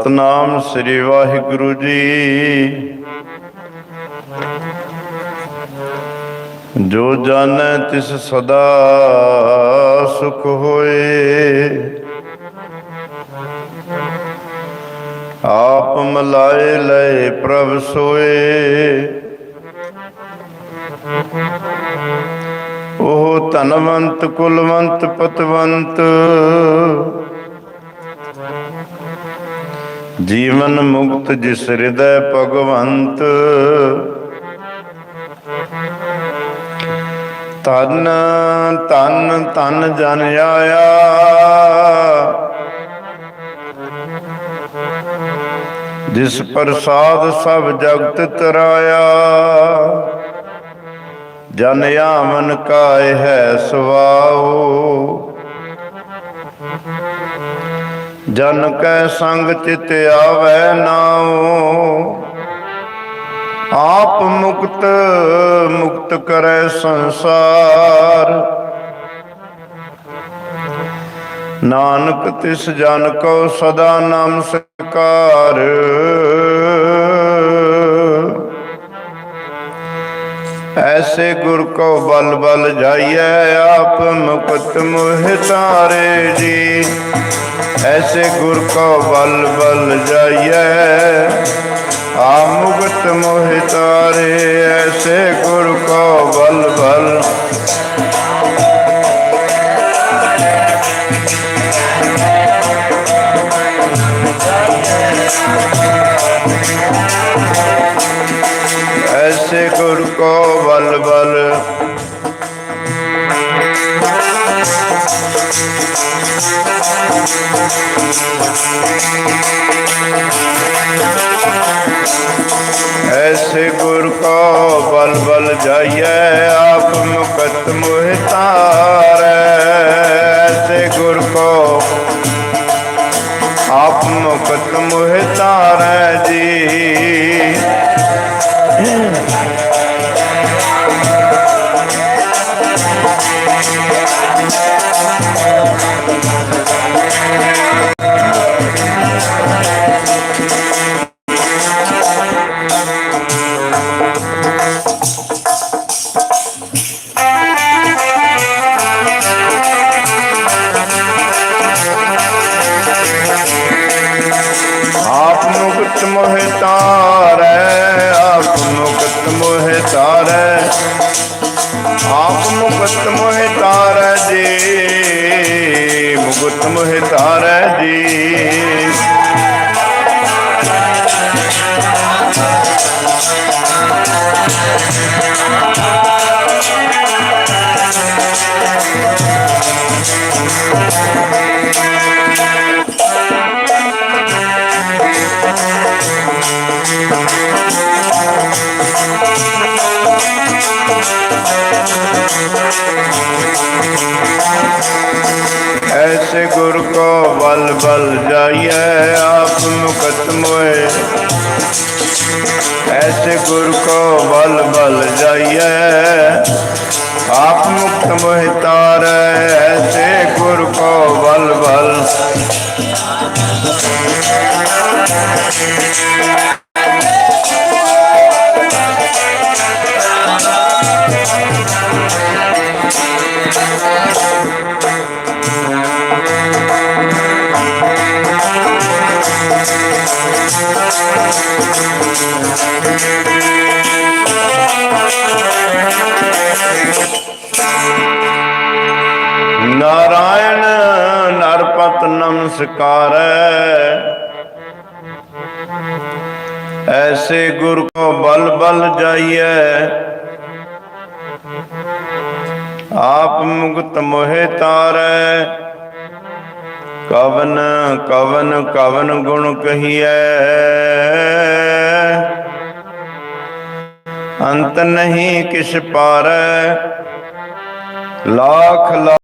ਸਤਨਾਮ ਸ੍ਰੀ ਵਾਹਿਗੁਰੂ ਜੀ। ਜੋ ਜਾਣੈ ਤਿਸ ਸਦਾ ਸੁਖ ਹੋਏ। ਆਪ ਮਲਾਏ ਲਏ ਪ੍ਰਭ ਸੋਏ। ਉਹ ਧਨਵੰਤ, ਕੁਲਵੰਤ, ਪਤਵੰਤ। ਜੀਵਨ ਮੁਕਤ ਜਿਸ ਹਿਰਦੈ ਭਗਵੰਤ। ਤਨ ਤਨ ਤਨ ਜਨ ਆਇਆ। ਜਿਸ ਪ੍ਰਸਾਦ ਸਭ ਜਗਤ ਤਰਾਇਆ। ਜਨ ਆਮਨ ਕਾਇ ਹੈ ਸੁਆਓ ਜਨ ਕੈ ਸੰਗ ਚਿਤ ਆਵੈ ਨਾਉ। ਆਪ ਮੁਕਤ ਮੁਕਤ ਕਰੈ ਸੰਸਾਰ। ਨਾਨਕ ਤਿਸ ਜਨ ਕੋ ਸਦਾ ਨਮਸਕਾਰ ਐਸੇ ਗੁਰ ਕੋ ਬਲ ਬਲ ਜਾਈਐ, ਆਪ ਮੁਕਤ ਮੋਹਿ ਜੀ। ਐਸੇ ਗੁਰ ਕੋ ਬਲ ਬਲ ਜਾਈਐ ਆ ਮੁਕਤ ਮੋਹਿ ਤਾਰੇ। ਐਸੇ ਗੁਰ ਕੋ ਬਲ ਬਲ ਕੋ ਬਲ ਬਲ ਜੀ ਮੁਕਤ ਮੋਹਿ ਤਾਰੈ ਜੀ। ਬਲ ਬਲ ਜਾਈਐ ਆਪ ਮੁਕਤ ਮੋਹਿ ਐਸੇ ਗੁਰ ਕੋ ਬਲ ਬਲ ਜਾਈਐ ਆਪ ਮੁਕਤ ਮੋਹਿ ਤਾਰੈ, ਐਸੇ ਗੁਰ ਕੋ ਬਲ ਬਲ ਨਮਸਕਾਰੈ। ਐਸੇ ਗੁਰ ਕੋ ਬਲ ਬਲ ਜਾਈਐ। ਆਪ ਮੁਕਤ ਮੋਹਿ ਤਾਰੈ। ਕਵਨ ਕਵਨ ਕਵਨ ਗੁਣ ਕਹੀਐ। ਅੰਤ ਨਹੀਂ ਕਿਛ ਪਾਰੈ। ਲਾਖ ਲਾ